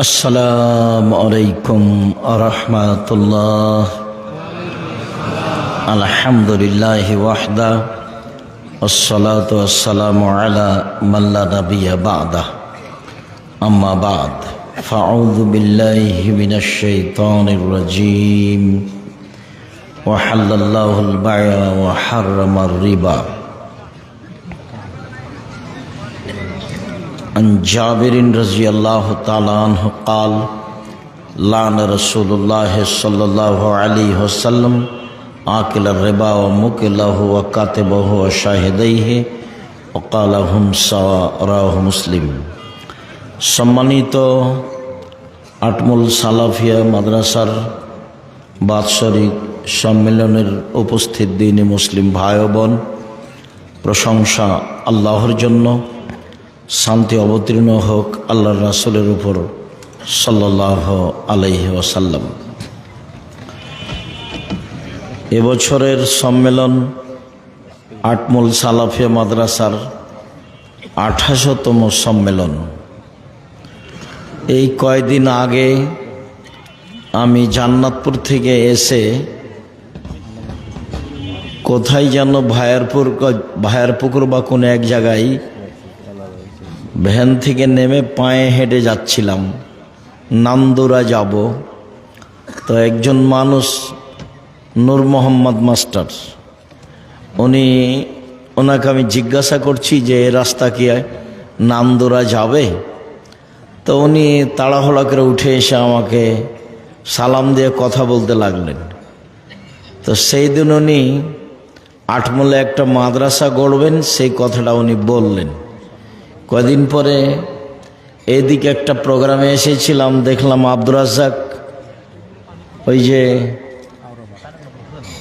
السلام عليكم ورحمة الله. الحمد لله وحده والصلاة والسلام على من لا نبي بعده. أما بعد فأعوذ بالله من الشيطان الرجيم. وحل الله البيع وحرم الربا. عن جابر رضي الله تعالى عنه قال لعن رسول الله صلى الله عليه وسلم آكل الربا ومكله وكاتبه وشاهديه وقال هم سواء رواه مسلم সম্মানিত আটমুল সালাফিয়া মাদ্রাসার বাৎসরিক সম্মেলনের উপস্থিত দিনী মুসলিম ভাই ও বোন প্রশংসা আল্লাহর জন্য শান্তি অবতীর্ণ হোক আল্লাহর রাসুলের উপর সাল্লাহ আলহি ওসাল্লাম এবছরের সম্মেলন আটমুল সালাফিয়া মাদ্রাসার আঠাশতম সম্মেলন। এই কয়দিন আগে আমি জান্নাতপুর থেকে এসে কোথায় যেন ভায়ারপুর ভায়ারপুকুর বা কোনো এক জায়গায় ভ্যান থেকে নেমে পায়ে হেঁটে যাচ্ছিলাম। নান্দুরা যাব। তো একজন মানুষ, নূর মোহাম্মদ মাস্টার, উনি ওনাকে আমি জিজ্ঞাসা করছি যে রাস্তা কি? নান্দুরা যাবে? তো উনি তাড়াহুড়া করে উঠে এসে আমাকে সালাম দিয়ে কথা বলতে লাগলেন। তো সেই দিন উনি আটমলে একটা মাদ্রাসা গড়বেন, সেই কথাটা উনি বললেন। কদিন পরে এদিকে একটা প্রোগ্রামে এসেছিলাম, দেখলাম আব্দুর রাজ্জাক, ওই যে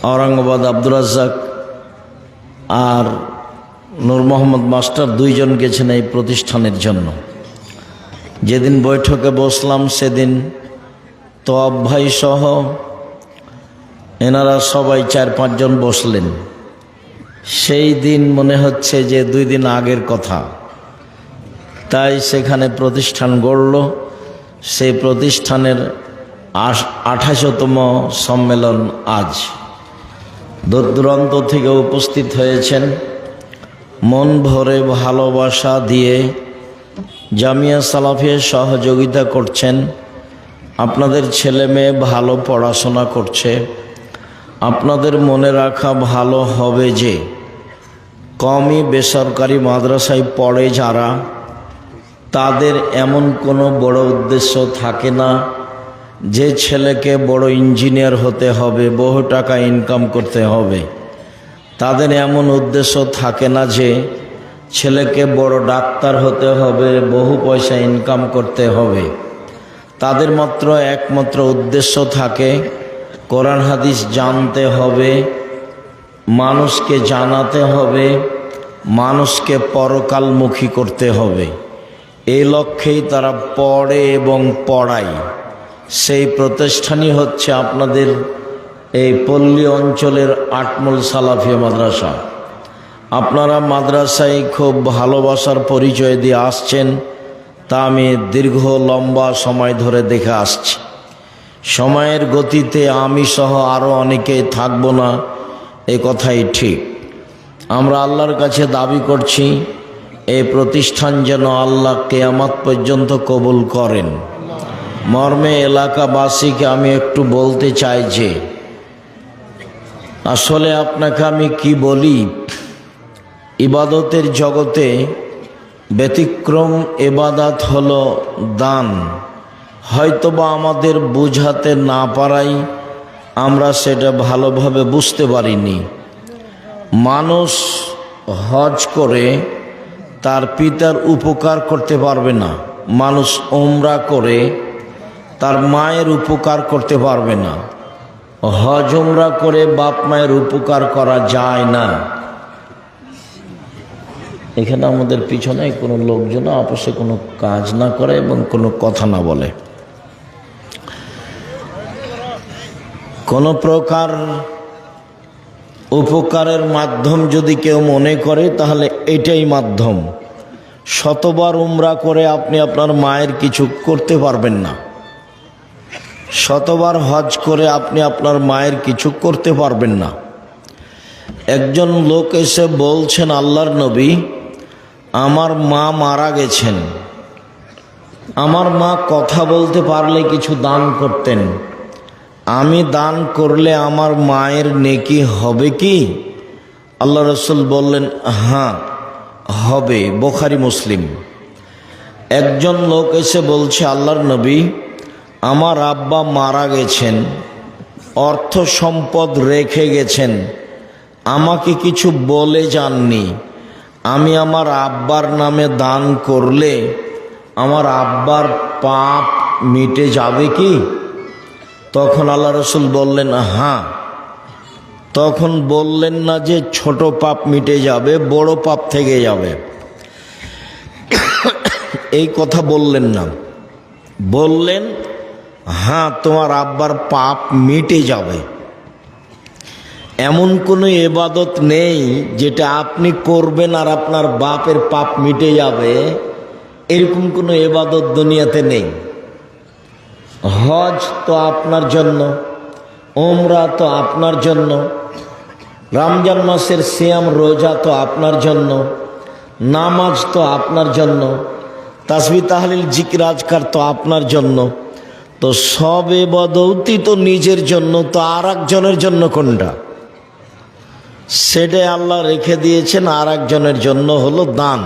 আওরঙ্গাবাদ আব্দুর রাজ্জাক আর নূর মোহাম্মদ মাস্টার দুইজন গেছেন এই প্রতিষ্ঠানের জন্য। যেদিন বৈঠকে বসলাম, সেদিন তো ভাই সহ এনারা সবাই চার পাঁচজন বসলেন। সেই দিন মনে হচ্ছে যে দুই দিন আগের কথা। তাই সেখানে প্রতিষ্ঠান গড়ল। সেই প্রতিষ্ঠানের আঠাশতম সম্মেলন আজ। দূর দূরান্ত থেকে উপস্থিত হয়েছেন মন ভরে ভালোবাসা দিয়ে জামিয়া সালাফিয়া সহযোগিতা করছেন। আপনাদের ছেলে মেয়ে ভালো পড়াশোনা করছে। আপনাদের মনে রাখা ভালো হবে যে, কমই বেসরকারি মাদ্রাসায় পড়ে যারা তাদের এমন কোনো বড় উদ্দেশ্য থাকে না। যে ছেলেকে বড় ইঞ্জিনিয়ার হতে হবে, বহু টাকা ইনকাম করতে হবে। তাদের এমন উদ্দেশ্য থাকে না যে ছেলেকে বড় ডাক্তার হতে হবে, বহু পয়সা ইনকাম করতে হবে। তাদের মাত্র একমাত্র উদ্দেশ্য থাকে কোরআন হাদিস জানতে হবে, মানুষকে জানাতে হবে, মানুষকে পরকালমুখী করতে হবে। এই লক্ষ্যেই তারা পড়ে এবং পড়ায়। সেই প্রতিষ্ঠানই হচ্ছে আপনাদের এই পল্লী অঞ্চলের আটমল সালাফিয়া মাদ্রাসা। আপনারা মাদ্রাসায় খুব ভালোবাসার পরিচয় দিয়ে আসছেন, তা আমি দীর্ঘ লম্বা সময় ধরে দেখে আসছি। সময়ের গতিতে আমি সহ আরও অনেকে থাকব না, এ কথাই ঠিক। আমরা আল্লাহর কাছে দাবি করছি এই প্রতিষ্ঠান যেন আল্লাহ কেয়ামাত পর্যন্ত কবুল করেন। মর্মে এলাকাবাসীকে আমি একটু বলতে চাই যে, আসলে আপনাকে আমি কি বলি? ইবাদতের জগতে ব্যতিক্রম এবাদাত হলো দান। হয়তোবা আমাদের বুঝাতে না পারাই আমরা সেটা ভালোভাবে বুঝতে পারিনি। মানুষ হজ করে তার পিতার উপকার করতে পারবে না। মানুষ ওমরা করে তার মায়ের উপকার করতে পারবে না। হজ ওমরা করে বাপ মায়ের উপকার করা যায় না। এখানে আমাদের পিছনে কোনো লোকজন আপসে কোনো কাজ না করে এবং কোনো কথা না বলে। কোনো প্রকার উপকারের মাধ্যম যদি কেউ মনে করে, তাহলে এটাই মাধ্যম। শতবার উমরা করে আপনি আপনার মায়ের কিছু করতে পারবেন না। শতবার হজ করে আপনি আপনার মায়ের কিছু করতে পারবেন না। একজন লোক এসে বলছেন, আল্লাহর নবী, আমার মা মারা গেছেন। আমার মা কথা বলতে পারলে কিছু দান করতেন। আমি দান করলে আমার মায়ের নেকি হবে কি? আল্লাহ রসুল বললেন হ্যাঁ হবে। বোখারি, মুসলিম। একজন লোক এসে বলছে, আল্লাহর নবী, আমার আব্বা মারা গেছেন, অর্থ সম্পদ রেখে গেছেন, আমাকে কিছু বলে যাননি। আমি আমার আব্বার নামে দান করলে আমার আব্বার পাপ মিটে যাবে কি? তখন আল্লাহ রসুল বললেন হ্যাঁ তখন বললেন না যে ছোট পাপ মিটে যাবে, বড় পাপ থেকে যাবে। এই কথা বললেন না। বললেন হ্যাঁ তোমার আব্বার পাপ মিটে যাবে। এমন কোনো এবাদত নেই যেটা আপনি করবেন আর আপনার বাপের পাপ মিটে যাবে। এরকম কোনো এবাদত দুনিয়াতে নেই। হজ তো আপনার জন্য ওমরা তো আপনার জন্য, রমজান মাসের সিয়াম, রোজা তো আপনার জন্য, নামাজ তো আপনার জন্য, তাসবি তাহলিল জিকির, আজকার তো আপনার জন্য। তো সবে বদৌতি তো নিজের জন্য, তো আর একজনের জন্য কোনটা? সেটাই আল্লাহ রেখে দিয়েছেন আর একজনের জন্য হলো দান।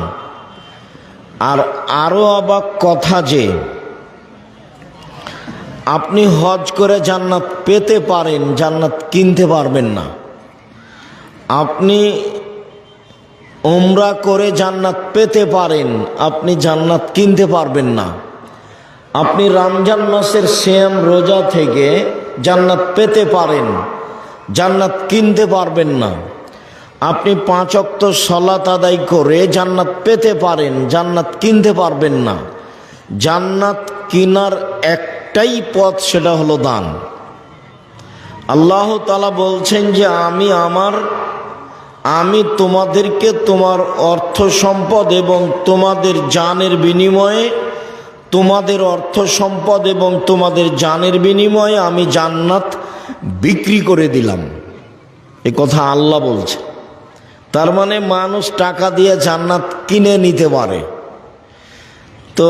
আর আরও অবাক কথা যে আপনি হজ করে জান্নাত পেতে পারেন, জান্নাত কিনতে পারবেন না। আপনি ওমরা করে জান্নাত পেতে পারেন, আপনি জান্নাত কিনতে পারবেন না। আপনি রমজান মাসের শ্যাম রোজা থেকে জান্নাত পেতে পারেন, জান্নাত কিনতে পারবেন না। আপনি পাঁচ অক্ত সলাত আদায় করে জান্নাত পেতে পারেন, জান্নাত কিনতে পারবেন না। জান্নাত কিনার একটাই পথ, সেটা হলো দান। আল্লাহ তালা বলছেন যে, আমি আমার, আমি তোমাদেরকে তোমার অর্থ সম্পদ এবং তোমাদের জানের বিনিময়ে, তোমাদের অর্থ সম্পদ এবং তোমাদের জানের বিনিময়ে আমি জান্নাত বিক্রি করে দিলাম। এ কথা আল্লাহ বলছে। তার মানে মানুষ টাকা দিয়ে জান্নাত কিনে নিতে পারে। তো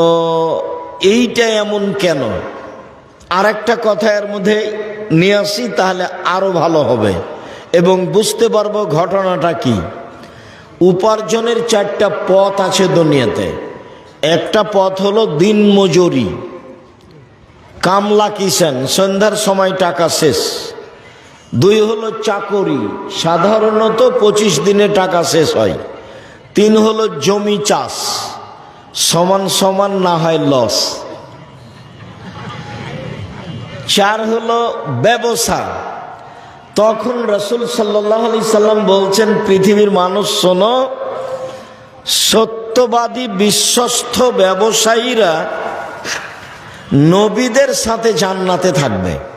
এইটা এমন কেন? আর একটা কথা এর মধ্যে নিয়ে আসি, তাহলে আরও ভালো হবে। এবং বুঝতে পারব ঘটনাটা কি। উপার্জনের চারটা পথ আছে দুনিয়াতে। একটা পথ হলো দিন মজুরি। কামলা কিষান, সন্ধ্যার সময় টাকা শেষ। দুই হলো চাকরি, সাধারণত পঁচিশ দিনে টাকা শেষ হয়। তিন হলো জমি চাষ, সমান সমান না হয় লস। চার হলো ব্যবসা। তখন রসুল সাল্লাহ আলি সাল্লাম বলছেন, পৃথিবীর মানুষ শোনো, সত্যবাদী, বিশ্বস্ত ব্যবসায়ীরা নবীদের সাথে জান্নাতে থাকবে।